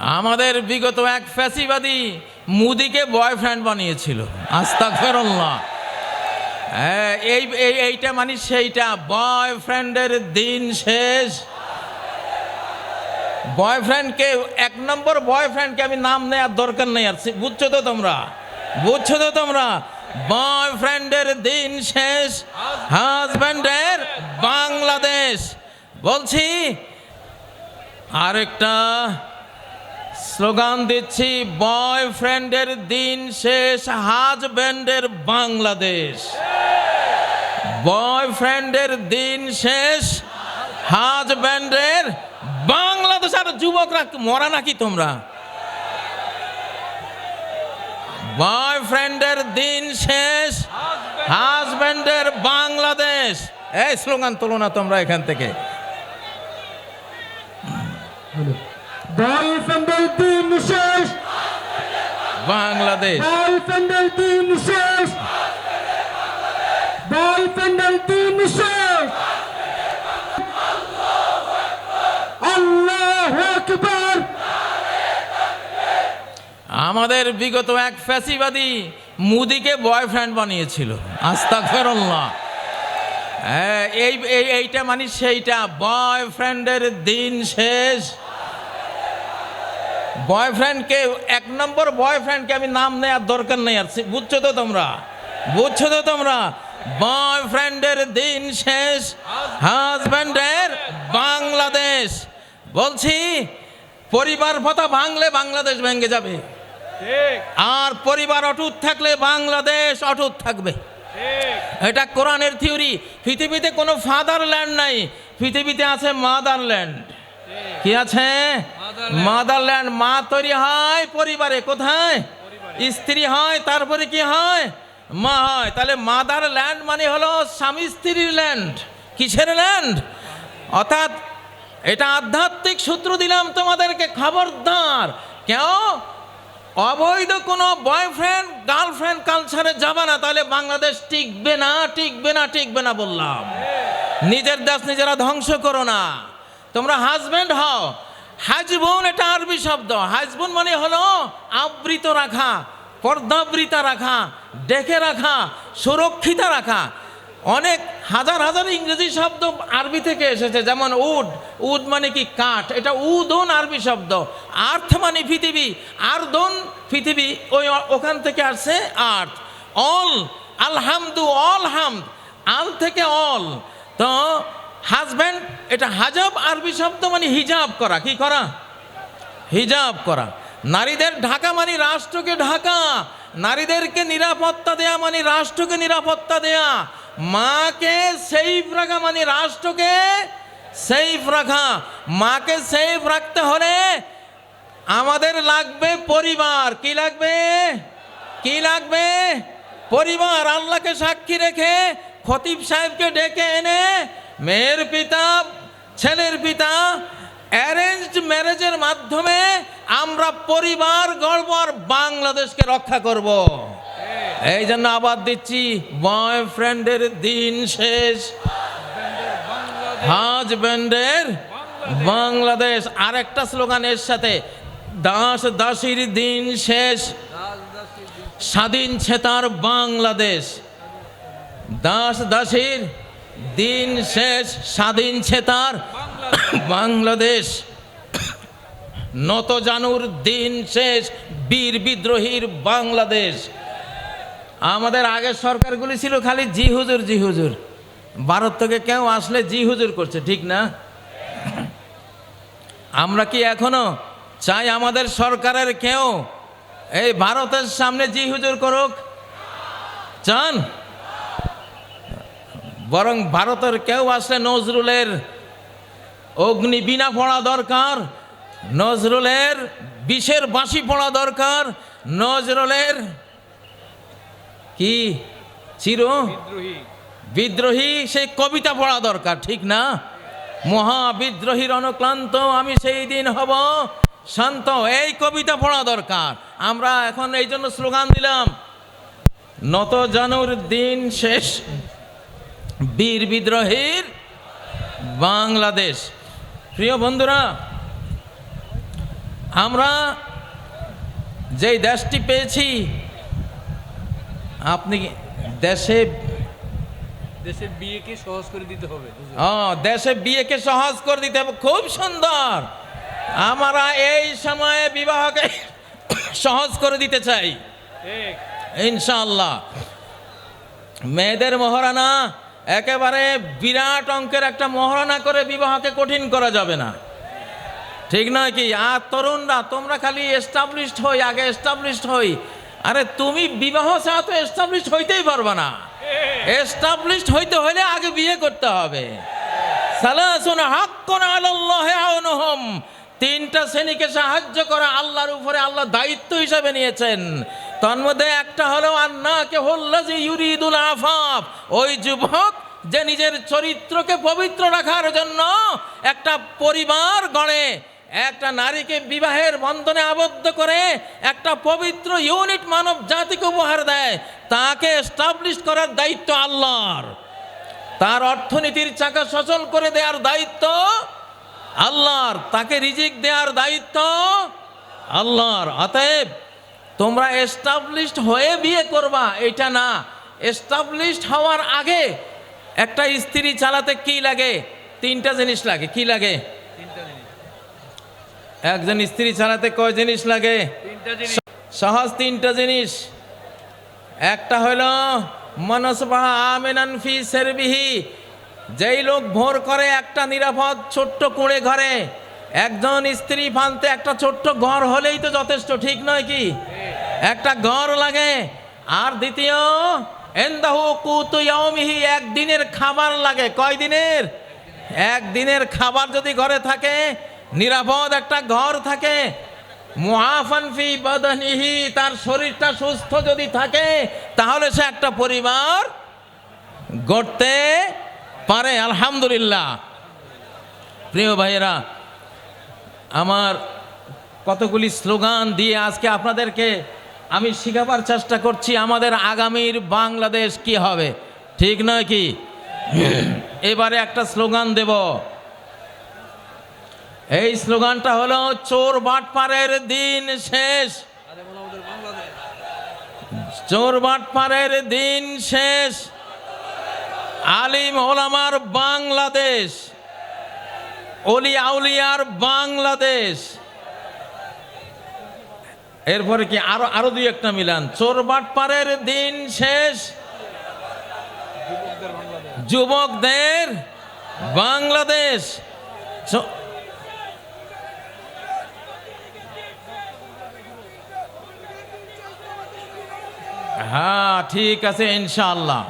আমাদের বিগত এক ফ্যাসিবাদী মুদিকে বয়ফ্রেন্ড বানিয়েছিল। আস্তা ফেরল্লাহ হ্যাঁ এই- এইটা মানে সেইটা। বয়ফ্রেন্ডের দিন শেষ। বয়ফ্রেন্ডকে, এক নম্বর বয়ফ্রেন্ডকে আমি নাম নেওয়ার দরকার নেই আর বুঝছ তো তোমরা? বুঝছ তো তোমরা? বয়ফ্রেন্ডের দিন শেষ। হাজব্যান্ডের বাংলাদেশ। বলছি, আরেকটা স্লোগান দিচ্ছি, বয়ফ্রেন্ডের দিন শেষ, হাজব্যান্ডের বাংলাদেশ। বয়ফ্রেন্ডের দিন শেষ, হাজব্যান্ডের বাংলাদেশ। আর যুবকরা, মরা নাকি তোমরা? বয়ফ্রেন্ডের দিন শেষ, হাজব্যান্ডের বাংলাদেশ। এই স্লোগান তোলো না তোমরা এখান থেকে। আকবার আমাদের বিগত এক ফ্যাসিবাদী মুদিকে বয়ফ্রেন্ড বানিয়েছিল। আস্তা ফেরল্লাহ হ্যাঁ এই- এইটা মানে সেইটা। বয়ফ্রেন্ডের দিন শেষ। বয়ফ্রেন্ডকে এক নম্বর বয়ফ্রেন্ডকে আমি নাম নেওয়ার দরকার নেই আর বুঝছ তো তোমরা? বুঝছ তো তোমরা? বয়ফ্রেন্ডের দিন শেষ হাজব্যান্ডের বাংলাদেশ। বলছি পরিবার ভাতা ভাঙলে বাংলাদেশ ভেঙে যাবে। আর পরিবার অটুট থাকলে বাংলাদেশ অটুট থাকবে। এটা কোরআনের থিওরি। পৃথিবীতে কোনো ফাদারল্যান্ড নাই পৃথিবীতে আছে মাদারল্যান্ড। কি আছে? মাদারল্যান্ড। মা তৈরি হয় পরিবারে কোথায়? স্ত্রী হয় তারপরে কি হয়? মা হয়। তাহলে মাদার ল্যান্ড মানে হলো স্বামী স্ত্রীর ল্যান্ড কিসের ল্যান্ড অর্থাৎ এটা আধ্যাত্মিক সূত্র দিলাম তোমাদেরকে খবরদার। কেউ অবৈধ কোনো বয়ফ্রেন্ড গার্লফ্রেন্ড কালচারে যাবে না তাহলে বাংলাদেশ টিকবে না টিকবে না টিকবে না বললাম। নিজের দেশ নিজেরা ধ্বংস করো না। তোমরা হাজব্যান্ড হও। হাজবোন, এটা আরবি শব্দ। হাজবন মানে হলো আবৃত রাখা, পর্দাবৃতা রাখা, ডেকে রাখা, সুরক্ষিতা রাখা। অনেক হাজার হাজার ইংরেজি শব্দ আরবি থেকে এসেছে, যেমন উড। উড মানে কি কাঠ? এটা উদন আরবি শব্দ। আর্থ মানে পৃথিবী। আর্দন পৃথিবী, ওই ওখান থেকে আসছে আর্থ। অল, আলহামদু, অল হামদ। আল থেকে অল। তো হাজব্যান্ড এটা হাজাব আরবি শব্দ মানে হিজাব করা, কি করা? হিজাব করা। নারীদের ঢাকা মানে রাষ্ট্রকে ঢাকা, নারীদেরকে নিরাপত্তা দেয়া মানে রাষ্ট্রকে নিরাপত্তা দেয়া, মাকে সেফ রাখা মানে রাষ্ট্রকে সেফ রাখা, মাকে সেফ রাখতে হলে আমাদের লাগবে পরিবার, কি লাগবে? কি লাগবে? পরিবার, আল্লাহকে সাক্ষী রেখে খতিব সাহেবকে ডেকে এনে মেয়ের পিতা, ছেলের পিতা অ্যারেঞ্জড ম্যারেজের মাধ্যমে আমরা পরিবার গর্ব আর বাংলাদেশকে রক্ষা করব। এই জন্য আবার দিচ্ছি বয়ফ্রেন্ডের দিন শেষ। হাজব্যান্ডের বাংলাদেশ আর একটা স্লোগান এর সাথে, দাস দাসীর দিন শেষ। স্বাধীন ছেতার বাংলাদেশ। দাস দাসীর দিন শেষ, স্বাধীন ছেতার বাংলাদেশ। নত জানুর দিন শেষ, বীর বিদ্রোহীর বাংলাদেশ। আমাদের আগের সরকারগুলি ছিল খালি জি হুজুর জি হুজুর। ভারত থেকে কেউ আসলে জি হুজুর করছে, ঠিক না? আমরা কি এখনও চাই আমাদের সরকারের কেউ এই ভারতের সামনে জি হুজুর করুক? চান? বরং ভারতের কেউ আসলে নজরুলের অগ্নি বিনা পড়া দরকার নজরুলের বিষের বাঁশি পড়া দরকার নজরুলের কি? চির? বিদ্রোহী। সেই কবিতা পড়া দরকার ঠিক না? মহাবিদ্রোহীর অনুক্লান্ত আমি সেই দিন হব শান্ত এই কবিতা পড়া দরকার। আমরা এখন এই জন্য স্লোগান দিলাম নত জানুর দিন শেষ বীর বিদ্রোহীর বাংলাদেশ। প্রিয় বন্ধুরা আমরা যেই দেশটি পেয়েছি আপনি দেশে দেশের বিয়েকে সহজ করে দিতে হবে। ও দেশে বিয়েকে সহজ করে দিতে হবে খুব সুন্দর। আমরা এই সময়ে বিবাহকে সহজ করে দিতে চাই। ঠিক। ইনশাআল্লাহ। মেয়েদের মহারানা একেবারে বিরাট অঙ্কের একটা মহারানা করে বিবাহকে কঠিন করা যাবে না। ঠিক নয় কি? আর তরুণরা, তোমরা খালি এস্টাবলিশড হই, আগে এস্টাবলিশড হই। আরে তুমি বিবাহ ছাড়া তো এস্টাবলিশড হইতেই পারবে না। এস্টাবলিশড হইতে হলে আগে বিয়ে করতে হবে। সালাসুন হাক্কুন আলাল্লাহি আউনুহুম। তিনটা শ্রেণীকে সাহায্য করা আল্লাহর উপরে আল্লাহ দায়িত্ব হিসাবে নিয়েছেন। তন্মধ্যে একটা হলো আন্নাকে হল্লাজি ইউরিদুল আফাফ। ওই যুবক যে নিজের চরিত্রকে পবিত্র রাখার জন্য একটা পরিবার গড়ে, একটা নারীকে বিবাহের বন্ধনে আবদ্ধ করে একটা পবিত্র ইউনিট মানব জাতিকে উপহার দেয়, তাকে এস্টাবলিশ করার দায়িত্ব আল্লাহর। তার অর্থনীতির চাকা সচল করে দেওয়ার দায়িত্ব আল্লাহর, তাকে রিজিক দেওয়ার দায়িত্ব আল্লাহর। অতএব তোমরা এস্টাবলিশড হয়ে বিয়ে করবা, এটা না। এস্টাবলিশড হওয়ার আগে একটা স্ত্রী চালাতে কি লাগে? তিনটা জিনিস লাগে কি লাগে? একজন স্ত্রী চালাতে কয় জিনিস লাগে? সহজ তিনটা জিনিস। একটা হইল মনসবাহ আমেনান ফি সেরবিহি। যেই লোক ভোর করে একটা নিরাপদ ছোট্ট কুঁড়ে ঘরে একজন স্ত্রী ফানতে একটা ছোট্ট ঘর হলেই তো যথেষ্ট ঠিক নয় কি? একটা ঘর লাগে। আর দ্বিতীয় এন্দাহু কুতু ইয়াউমিহি একদিনের খাবার লাগে। কয় দিনের একদিনের খাবার যদি ঘরে থাকে, নিরাপদ একটা ঘর থাকে, মুআফান ফি বাদানিহি, তার শরীরটা সুস্থ যদি থাকে, তাহলে সে একটা পরিবার গড়তে পারে। আলহামদুলিল্লাহ। প্রিয় ভাইয়েরা, আমার কতগুলি স্লোগান দিয়ে আজকে আপনাদেরকে আমি শিখাবার চেষ্টা করছি আমাদের আগামীর বাংলাদেশ কি হবে। ঠিক নয় কি? এবারে একটা স্লোগান দেব। এই স্লোগানটা হলো, চোর বাটপারের দিন শেষ। চোর বাটপারের দিন শেষ। আলিম ওলামার বাংলাদেশ। অলি আউলিয়ার বাংলাদেশ। এরপরে কি আরও আরও দুই একটা মিলান? চোর বাটপারের দিন শেষ। যুবকদের বাংলাদেশ। হ্যাঁ ঠিক আছে, ইনশাআল্লাহ।